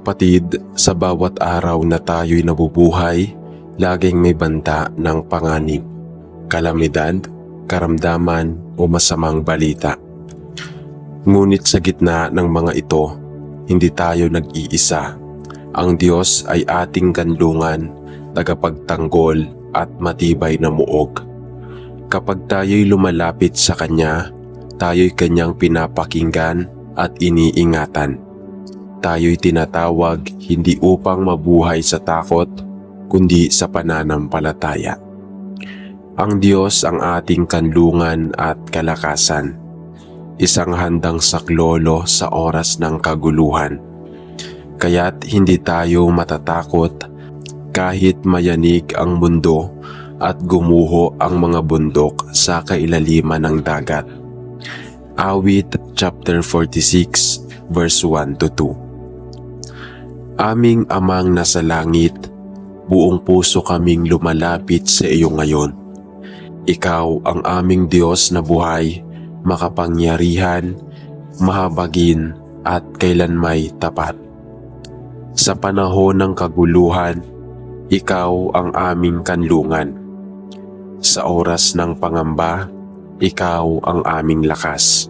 Kapatid, sa bawat araw na tayo'y nabubuhay, laging may banta ng panganib, kalamidad, karamdaman o masamang balita. Ngunit sa gitna ng mga ito, hindi tayo nag-iisa. Ang Diyos ay ating kanlungan, tagapagtanggol at matibay na muog. Kapag tayo'y lumalapit sa Kanya, tayo'y Kanyang pinapakinggan at iniingatan tayo'y tinatawag hindi upang mabuhay sa takot, kundi sa pananampalataya. Ang Diyos ang ating kanlungan at kalakasan, isang handang saklolo sa oras ng kaguluhan. Kaya't hindi tayo matatakot kahit mayanig ang mundo at gumuho ang mga bundok sa kailaliman ng dagat. Awit chapter 46 verse 1 to 2. Aming amang nasa langit, buong puso kaming lumalapit sa iyo ngayon. Ikaw ang aming Diyos na buhay, makapangyarihan, mahabagin at kailanmay tapat. Sa panahon ng kaguluhan, ikaw ang aming kanlungan. Sa oras ng pangamba, ikaw ang aming lakas.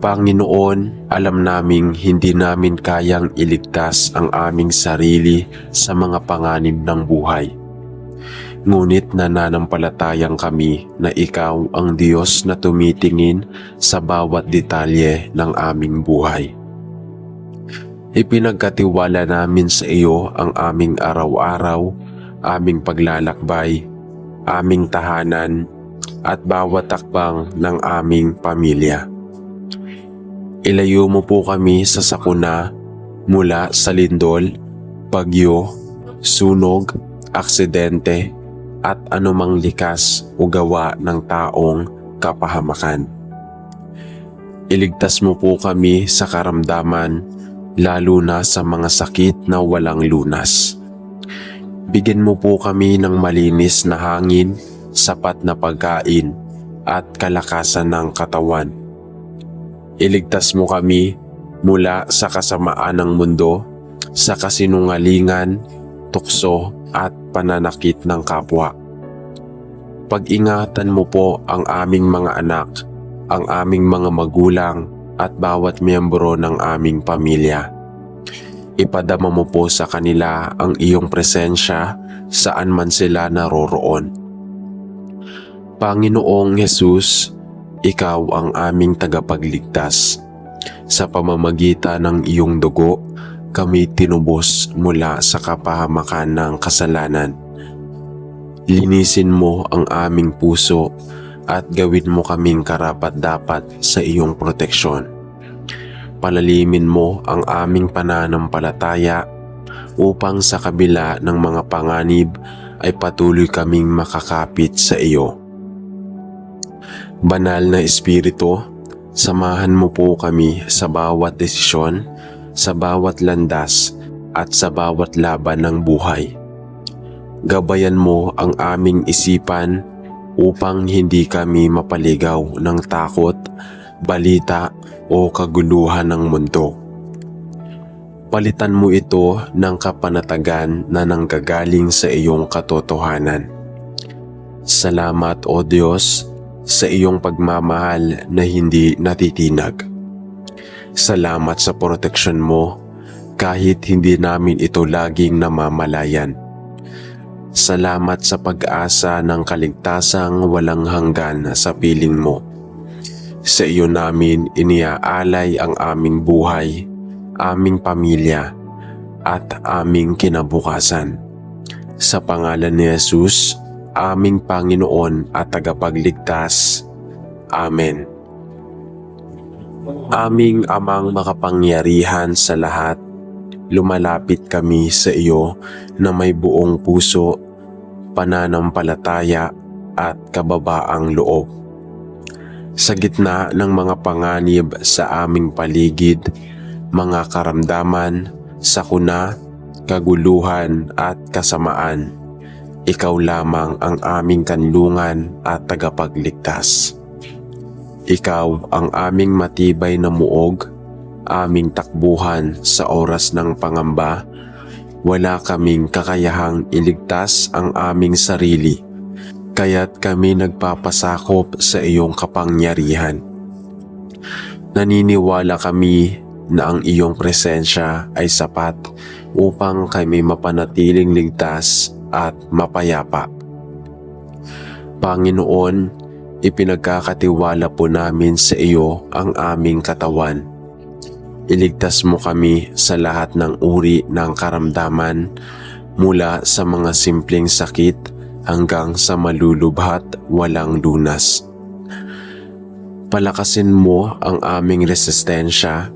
Panginoon, alam naming hindi namin kayang iligtas ang aming sarili sa mga panganib ng buhay. Ngunit nananampalatayang kami na ikaw ang Diyos na tumitingin sa bawat detalye ng aming buhay. Ipinagkatiwala namin sa iyo ang aming araw-araw, aming paglalakbay, aming tahanan, at bawat takbang ng aming pamilya. Ilayo mo po kami sa sakuna mula sa lindol, bagyo, sunog, aksidente at anumang likas o gawa ng taong kapahamakan. Iligtas mo po kami sa karamdaman lalo na sa mga sakit na walang lunas. Bigyan mo po kami ng malinis na hangin, sapat na pagkain at kalakasan ng katawan Iligtas mo kami mula sa kasamaan ng mundo, sa kasinungalingan, tukso at pananakit ng kapwa. Pag-ingatan mo po ang aming mga anak, ang aming mga magulang at bawat miyembro ng aming pamilya. Ipadama mo po sa kanila ang iyong presensya saan man sila naroroon. Panginoong Yesus, ikaw ang aming tagapagligtas. Sa pamamagitan ng iyong dugo, kami tinubos mula sa kapahamakan ng kasalanan. Linisin mo ang aming puso at gawin mo kaming karapat-dapat sa iyong proteksyon. Palalimin mo ang aming pananampalataya upang sa kabila ng mga panganib ay patuloy kaming makakapit sa iyo. Banal na Espiritu, samahan mo po kami sa bawat desisyon, sa bawat landas at sa bawat laban ng buhay. Gabayan mo ang aming isipan upang hindi kami mapaligaw ng takot, balita o kaguluhan ng mundo. Palitan mo ito ng kapanatagan na nanggagaling sa iyong katotohanan. Salamat o Diyos sa iyong pagmamahal na hindi natitinag. Salamat sa proteksyon mo kahit hindi namin ito laging namamalayan. Salamat sa pag-asa ng kaligtasang walang hanggan sa piling mo. Sa iyo namin iniaalay ang aming buhay, aming pamilya, at aming kinabukasan. Sa pangalan ni Jesus, aming Panginoon at tagapagligtas. Amen. Aming amang makapangyarihan sa lahat, lumalapit kami sa iyo na may buong puso, pananampalataya at kababaang loob. Sa gitna ng mga panganib sa aming paligid, mga karamdaman, sakuna, kaguluhan at kasamaan, ikaw lamang ang aming kanlungan at tagapagligtas. Ikaw ang aming matibay na muog, aming takbuhan sa oras ng pangamba, wala kaming kakayahang iligtas ang aming sarili, kaya't kami nagpapasakop sa iyong kapangyarihan. Naniniwala kami na ang iyong presensya ay sapat upang kami mapanatiling ligtas at mapayapa. Panginoon, ipinagkakatiwala po namin sa iyo ang aming katawan. Iligtas mo kami sa lahat ng uri ng karamdaman mula sa mga simpleng sakit hanggang sa malulubhat walang lunas. Palakasin mo ang aming resistensya,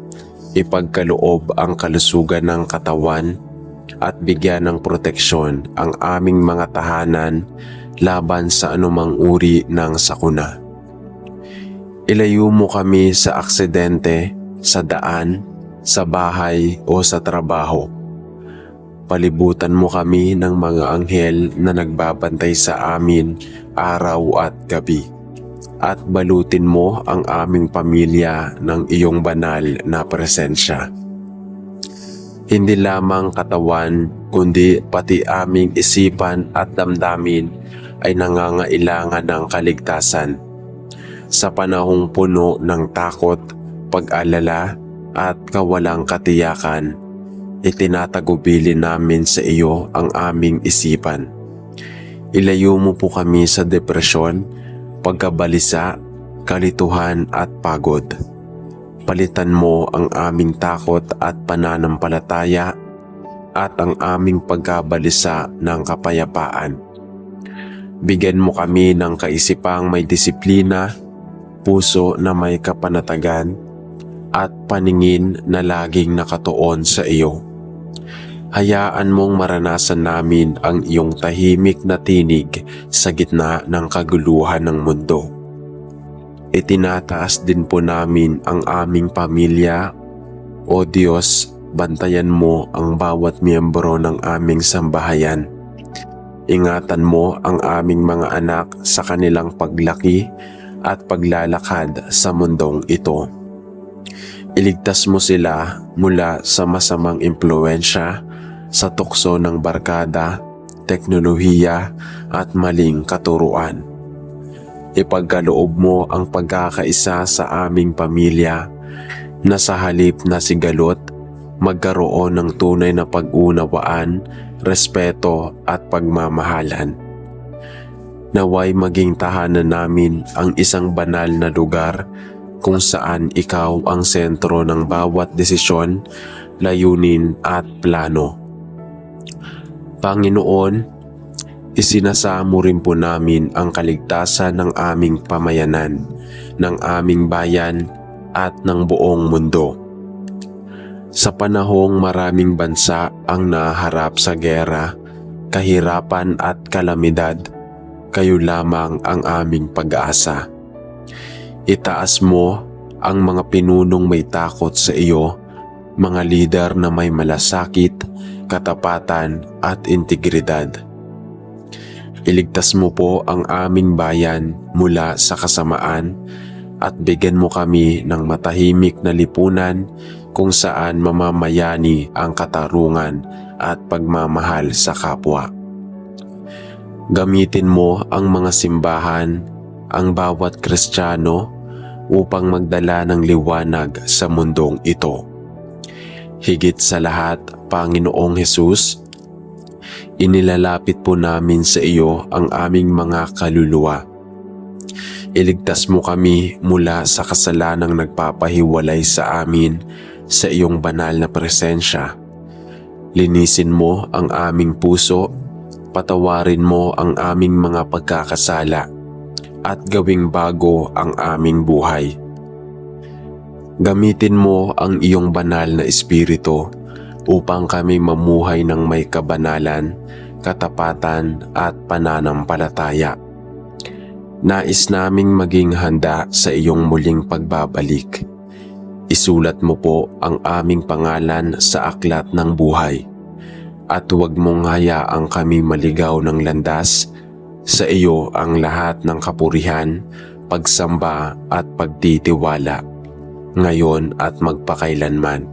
ipagkaloob ang kalusugan ng katawan at bigyan ng proteksyon ang aming mga tahanan laban sa anumang uri ng sakuna. Ilayo mo kami sa aksidente, sa daan, sa bahay o sa trabaho. Palibutan mo kami ng mga anghel na nagbabantay sa amin araw at gabi. At balutin mo ang aming pamilya ng iyong banal na presensya. Hindi lamang katawan kundi pati aming isipan at damdamin ay nangangailangan ng kaligtasan. Sa panahong puno ng takot, pag-alala at kawalang katiyakan, itinatagubili namin sa iyo ang aming isipan. Ilayo mo po kami sa depresyon, pagkabalisa, kalituhan at pagod. Palitan mo ang aming takot at pananampalataya at ang aming pagkabalisa ng kapayapaan. Bigyan mo kami ng kaisipang may disiplina, puso na may kapanatagan, at paningin na laging nakatuon sa iyo. Hayaan mong maranasan namin ang iyong tahimik na tinig sa gitna ng kaguluhan ng mundo. Itinataas din po namin ang aming pamilya. O Diyos, bantayan mo ang bawat miyembro ng aming sambahayan. Ingatan mo ang aming mga anak sa kanilang paglaki at paglalakad sa mundong ito. Iligtas mo sila mula sa masamang impluensya sa tukso ng barkada, teknolohiya at maling katuruan. Ipagkaloob mo ang pagkakaisa sa aming pamilya na sa halip na sigalot, magkaroon ng tunay na pag-unawaan, respeto at pagmamahalan. Naway maging tahanan namin ang isang banal na lugar kung saan ikaw ang sentro ng bawat desisyon, layunin at plano. Panginoon, isinasamo rin po namin ang kaligtasan ng aming pamayanan, ng aming bayan at ng buong mundo. Sa panahong maraming bansa ang naharap sa gera, kahirapan at kalamidad, kayo lamang ang aming pag-asa. Itaas mo ang mga pinunong may takot sa iyo, mga lider na may malasakit, katapatan at integridad. Iligtas mo po ang aming bayan mula sa kasamaan at bigyan mo kami ng matahimik na lipunan kung saan mamamayani ang katarungan at pagmamahal sa kapwa. Gamitin mo ang mga simbahan, ang bawat kristyano upang magdala ng liwanag sa mundong ito. Higit sa lahat, Panginoong Hesus, inilalapit po namin sa iyo ang aming mga kaluluwa. Iligtas mo kami mula sa kasalanang nagpapahiwalay sa amin sa iyong banal na presensya. Linisin mo ang aming puso, patawarin mo ang aming mga pagkakasala at gawing bago ang aming buhay. Gamitin mo ang iyong banal na espiritu upang kami mamuhay ng may kabanalan, katapatan at pananampalataya. Nais naming maging handa sa iyong muling pagbabalik. Isulat mo po ang aming pangalan sa aklat ng buhay at huwag mong hayaang kami maligaw ng landas sa iyo ang lahat ng kapurihan, pagsamba at pagtitiwala. ngayon at magpakailanman.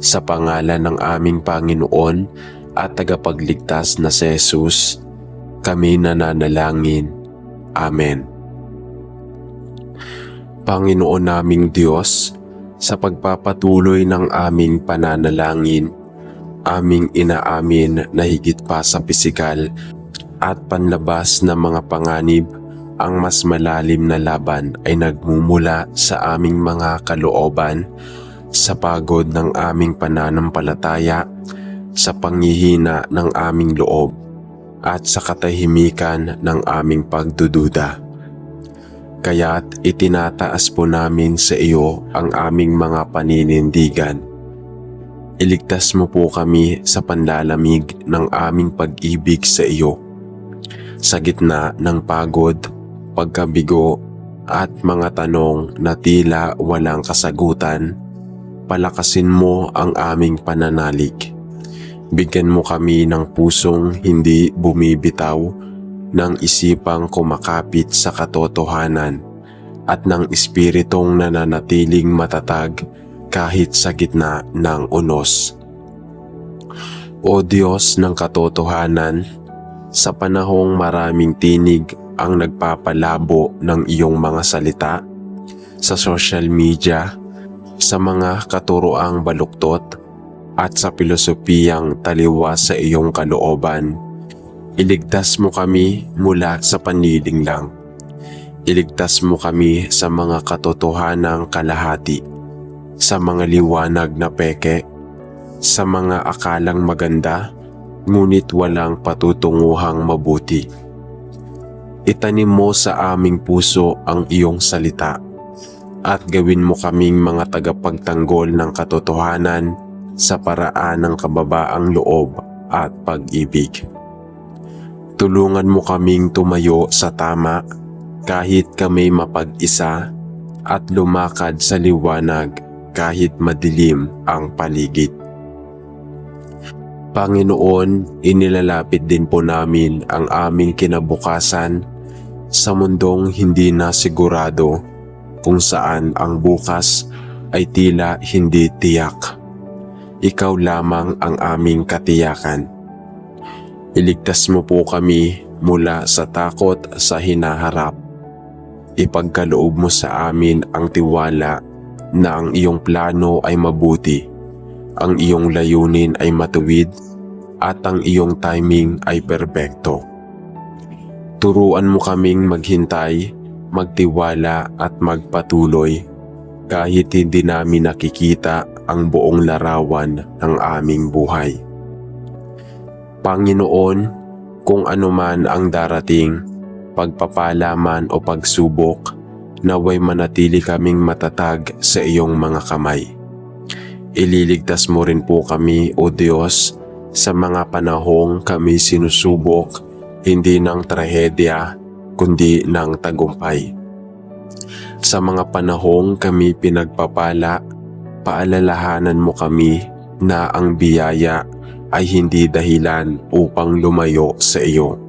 Sa pangalan ng aming Panginoon at tagapagligtas na si Jesus, kami nananalangin. Amen. Panginoon naming Diyos, sa pagpapatuloy ng aming pananalangin, aming inaamin na higit pa sa pisikal at panlabas na mga panganib, ang mas malalim na laban ay nagmumula sa aming mga kalooban, sa pagod ng aming pananampalataya, sa panghihina ng aming loob, at sa katahimikan ng aming pagdududa. Kaya't itinataas po namin sa iyo ang aming mga paninindigan. Iligtas mo po kami sa panlalamig ng aming pag-ibig sa iyo. Sa gitna ng pagod, pagkabigo at mga tanong na tila walang kasagutan, palakasin mo ang aming pananalig. Bigyan mo kami ng pusong hindi bumibitaw ng isipang kumakapit sa katotohanan at ng espiritong nananatiling matatag kahit sa gitna ng unos. O Diyos ng katotohanan, sa panahong maraming tinig ang nagpapalabo ng iyong mga salita, sa social media, sa mga katuroang baluktot, at sa pilosopiyang taliwas sa iyong kalooban, Iligtas mo kami mula sa paniling lang. Iligtas mo kami sa mga katotohanang kalahati, sa mga liwanag na peke, sa mga akalang maganda, ngunit walang patutunguhang mabuti. Itanim mo sa aming puso ang iyong salita at gawin mo kaming mga tagapagtanggol ng katotohanan sa paraan ng kababaang loob at pag-ibig. Tulungan mo kaming tumayo sa tama kahit kami mapag-isa at lumakad sa liwanag kahit madilim ang paligid. Panginoon, inilalapit din po namin ang aming kinabukasan sa mundong hindi na sigurado kung saan ang bukas ay tila hindi tiyak. Ikaw lamang ang aming katiyakan. Iligtas mo po kami mula sa takot sa hinaharap. Ipagkaloob mo sa amin ang tiwala na ang iyong plano ay mabuti, ang iyong layunin ay matuwid, at ang iyong timing ay perpekto. Turuan mo kaming maghintay, magtiwala at magpatuloy kahit hindi namin nakikita ang buong larawan ng aming buhay. Panginoon, kung anuman ang darating, pagpapala man o pagsubok, naway manatili kaming matatag sa iyong mga kamay. Ililigtas mo rin po kami, O Diyos, sa mga panahong kami sinusubok, hindi ng trahedya, kundi ng tagumpay. Sa mga panahong kami pinagpapala, paalalahanan mo kami na ang biyaya ay hindi dahilan upang lumayo sa iyo.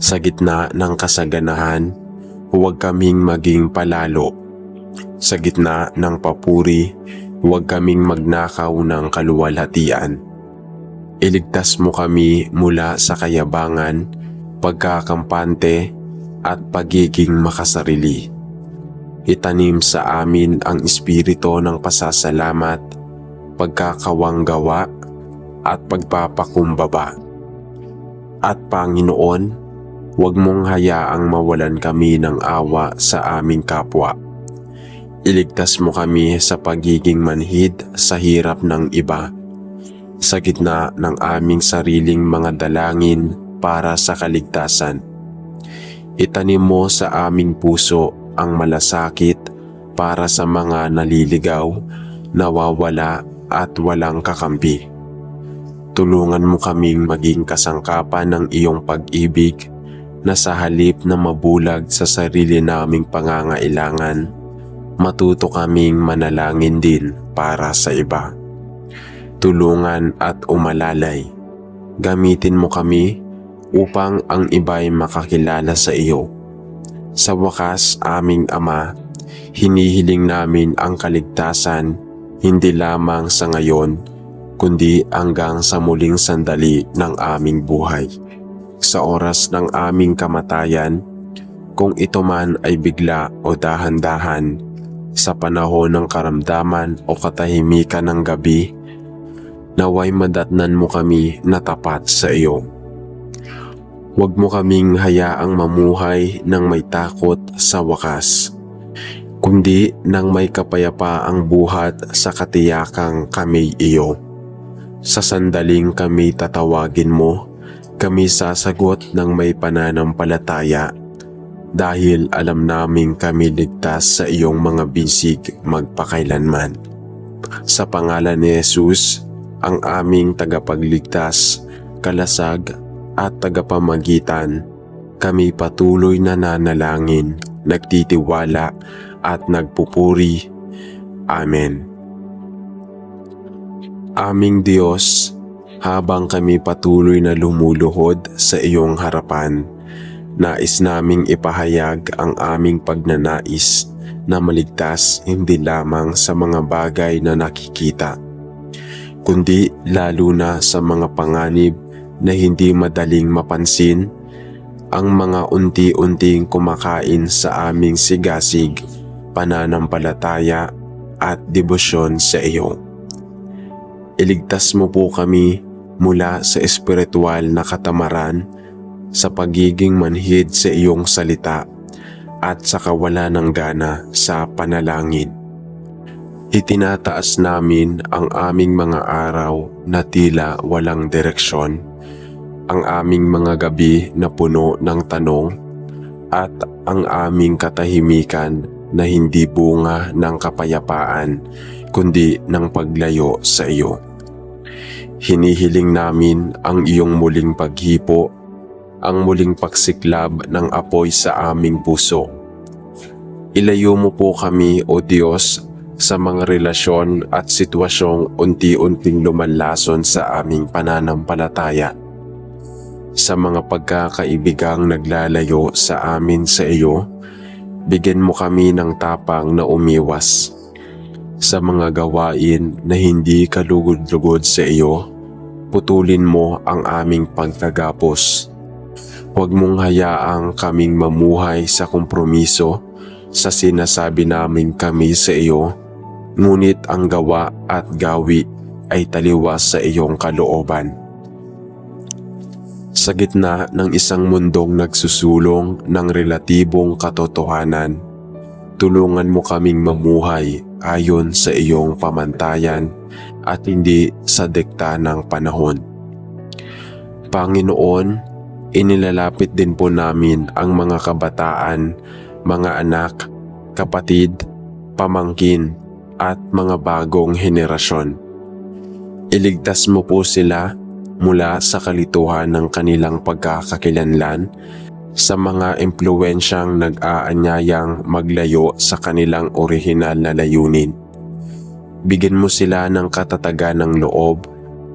Sa gitna ng kasaganahan, huwag kaming maging palalo. Sa gitna ng papuri, huwag kaming magnakaw ng kaluwalhatian. Iligtas mo kami mula sa kayabangan, pagkakampante at pagiging makasarili. Itanim sa amin ang espiritu ng pasasalamat, pagkakawanggawa at pagpapakumbaba. At Panginoon, huwag mong hayaang mawalan kami ng awa sa aming kapwa. Iligtas mo kami sa pagiging manhid sa hirap ng iba, sa gitna ng aming sariling mga dalangin para sa kaligtasan. Itanim mo sa aming puso ang malasakit para sa mga naliligaw, nawawala at walang kakampi. Tulungan mo kaming maging kasangkapan ng iyong pag-ibig na sa halip na mabulag sa sarili naming pangangailangan, matuto kaming manalangin din para sa iba. Tulungan at umalalay. Gamitin mo kami upang ang iba'y makakilala sa iyo. Sa wakas, aming Ama, hinihiling namin ang kaligtasan hindi lamang sa ngayon, kundi hanggang sa muling sandali ng aming buhay. Sa oras ng aming kamatayan, kung ito man ay bigla o dahan-dahan, sa panahon ng karamdaman o katahimikan ng gabi, naway madatnan mo kami na tapat sa iyo. Huwag mo kaming hayaang mamuhay ng may takot sa wakas, kundi nang may kapayapaang buhat sa katiyakang kami iyo. Sa sandaling kami tatawagin mo, kami sasagot ng may pananampalataya dahil alam naming kami ligtas sa iyong mga bisig magpakailanman. Sa pangalan ni Jesus, ang aming tagapagligtas, kalasag at tagapamagitan, kami patuloy na nanalangin, nagtitiwala at nagpupuri. Amen. Aming Diyos, habang kami patuloy na lumuluhod sa iyong harapan, nais naming ipahayag ang aming pagnanais na maligtas hindi lamang sa mga bagay na nakikita, kundi lalo na sa mga panganib na hindi madaling mapansin, ang mga unti-unting kumakain sa aming sigasig, pananampalataya at debosyon sa iyo. Iligtas mo po kami mula sa espiritual na katamaran sa pagiging manhid sa iyong salita at sa kawalan ng gana sa panalangin. Itinataas namin ang aming mga araw na tila walang direksyon, ang aming mga gabi na puno ng tanong, at ang aming katahimikan na hindi bunga ng kapayapaan kundi ng paglayo sa iyo. Hinihiling namin ang iyong muling paghipo, ang muling pagsiklab ng apoy sa aming puso. Ilayo mo po kami, O Diyos, sa mga relasyon at sitwasyong unti-unting lumanlason sa aming pananampalataya. Sa mga pagkakaibigang naglalayo sa amin sa iyo, bigyan mo kami ng tapang na umiwas sa mga gawain na hindi kalugod-lugod sa iyo, putulin mo ang aming pagkagapos. Huwag mong hayaang kaming mamuhay sa kompromiso sa sinasabi namin kami sa iyo, ngunit ang gawa at gawi ay taliwas sa iyong kalooban. Sa gitna ng isang mundong nagsusulong ng relatibong katotohanan, tulungan mo kaming mamuhay ayon sa iyong pamantayan at hindi sa dikta ng panahon. Panginoon, inilalapit din po namin ang mga kabataan, mga anak, kapatid, pamangkin at mga bagong henerasyon. Iligtas mo po sila mula sa kalituhan ng kanilang pagkakakilanlan sa mga impluensyang nag-aanyayang maglayo sa kanilang orihinal na layunin. Bigyan mo sila ng katatagan ng loob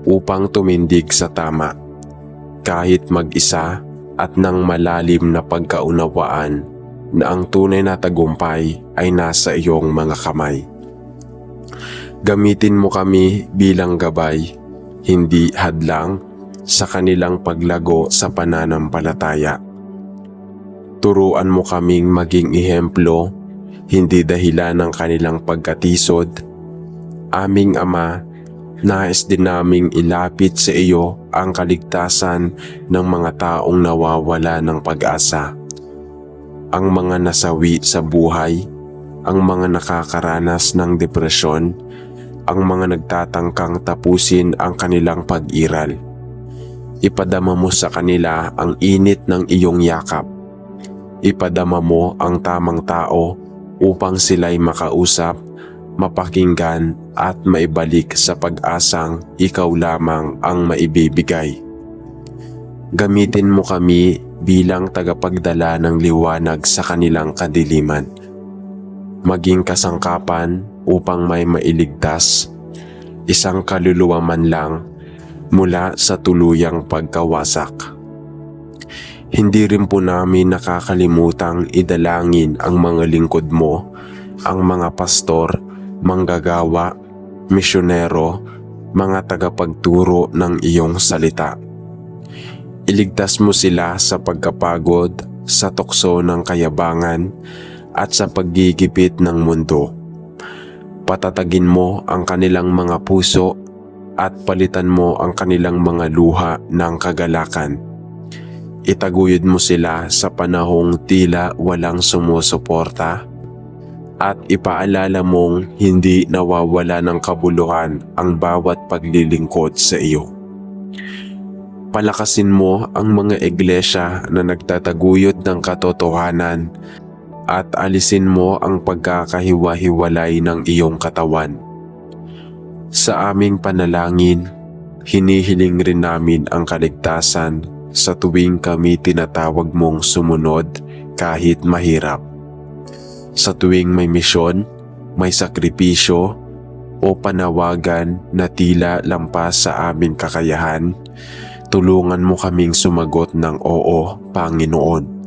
upang tumindig sa tama, kahit mag-isa at ng malalim na pagkaunawaan na ang tunay na tagumpay ay nasa iyong mga kamay. Gamitin mo kami bilang gabay, hindi hadlang sa kanilang paglago sa pananampalataya. Turuan mo kaming maging ihemplo, hindi dahilan ng kanilang pagkatisod. Aming Ama, nais din naming ilapit sa iyo ang kaligtasan ng mga taong nawawala ng pag-asa. Ang mga nasawi sa buhay, ang mga nakakaranas ng depresyon, ang mga nagtatangkang tapusin ang kanilang pag-iral. Ipadama mo sa kanila ang init ng iyong yakap. Ipadama mo ang tamang tao upang sila'y makausap, mapakinggan at maibalik sa pag-asang ikaw lamang ang maibibigay. Gamitin mo kami bilang tagapagdala ng liwanag sa kanilang kadiliman. Maging kasangkapan upang may mailigtas, isang kaluluwa man lang mula sa tuluyang pagkawasak. Hindi rin po namin nakakalimutang idalangin ang mga lingkod mo ang mga pastor, manggagawa, misyonero, mga tagapagturo ng iyong salita. Iligtas mo sila sa pagkapagod, sa tukso ng kayabangan, at sa paggigipit ng mundo. Patatagin mo ang kanilang mga puso at palitan mo ang kanilang mga luha ng kagalakan. Itaguyod mo sila sa panahong tila walang sumusuporta at ipaalala mong hindi nawawala ng kabuluhan ang bawat paglilingkod sa iyo. Palakasin mo ang mga iglesia na nagtataguyod ng katotohanan at alisin mo ang pagkakahiwa-hiwalay ng iyong katawan. Sa aming panalangin, hinihiling rin namin ang kaligtasan sa tuwing kami tinatawag mong sumunod kahit mahirap. Sa tuwing may misyon, may sakripisyo, o panawagan na tila lampas sa aming kakayahan, tulungan mo kaming sumagot ng oo, Panginoon.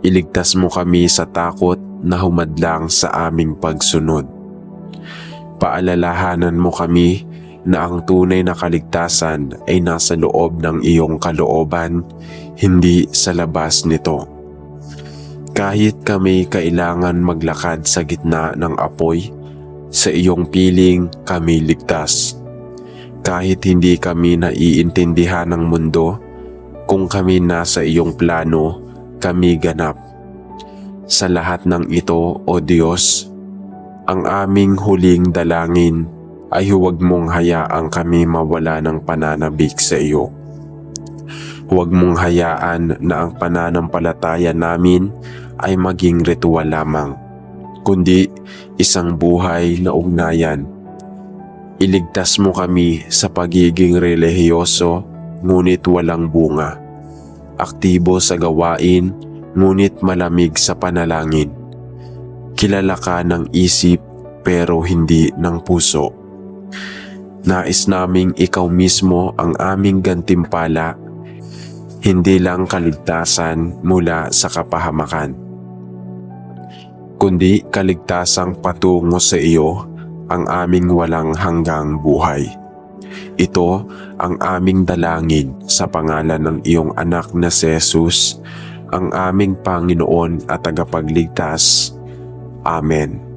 Iligtas mo kami sa takot na humadlang sa aming pagsunod. Paalalahanan mo kami na ang tunay na kaligtasan ay nasa loob ng iyong kalooban, hindi sa labas nito. Kahit kami kailangan maglakad sa gitna ng apoy, sa iyong piling kami ligtas. Kahit hindi kami naiintindihan ng mundo, kung kami nasa iyong plano, kami ganap. Sa lahat ng ito, O Diyos, ang aming huling dalangin ay huwag mong hayaang kami mawala ng pananabik sa iyo. Huwag mong hayaan na ang pananampalataya namin ay maging ritual lamang, kundi isang buhay na ugnayan. Iligtas mo kami sa pagiging relihiyoso ngunit walang bunga. Aktibo sa gawain ngunit malamig sa panalangin. Kilala ka ng isip pero hindi ng puso. Nais naming ikaw mismo ang aming gantimpala, hindi lang kaligtasan mula sa kapahamakan, kundi kaligtasang patungo sa iyo ang aming walang hanggang buhay. Ito ang aming dalangin sa pangalan ng iyong anak na si Jesus, ang aming Panginoon at tagapagligtas. Amen.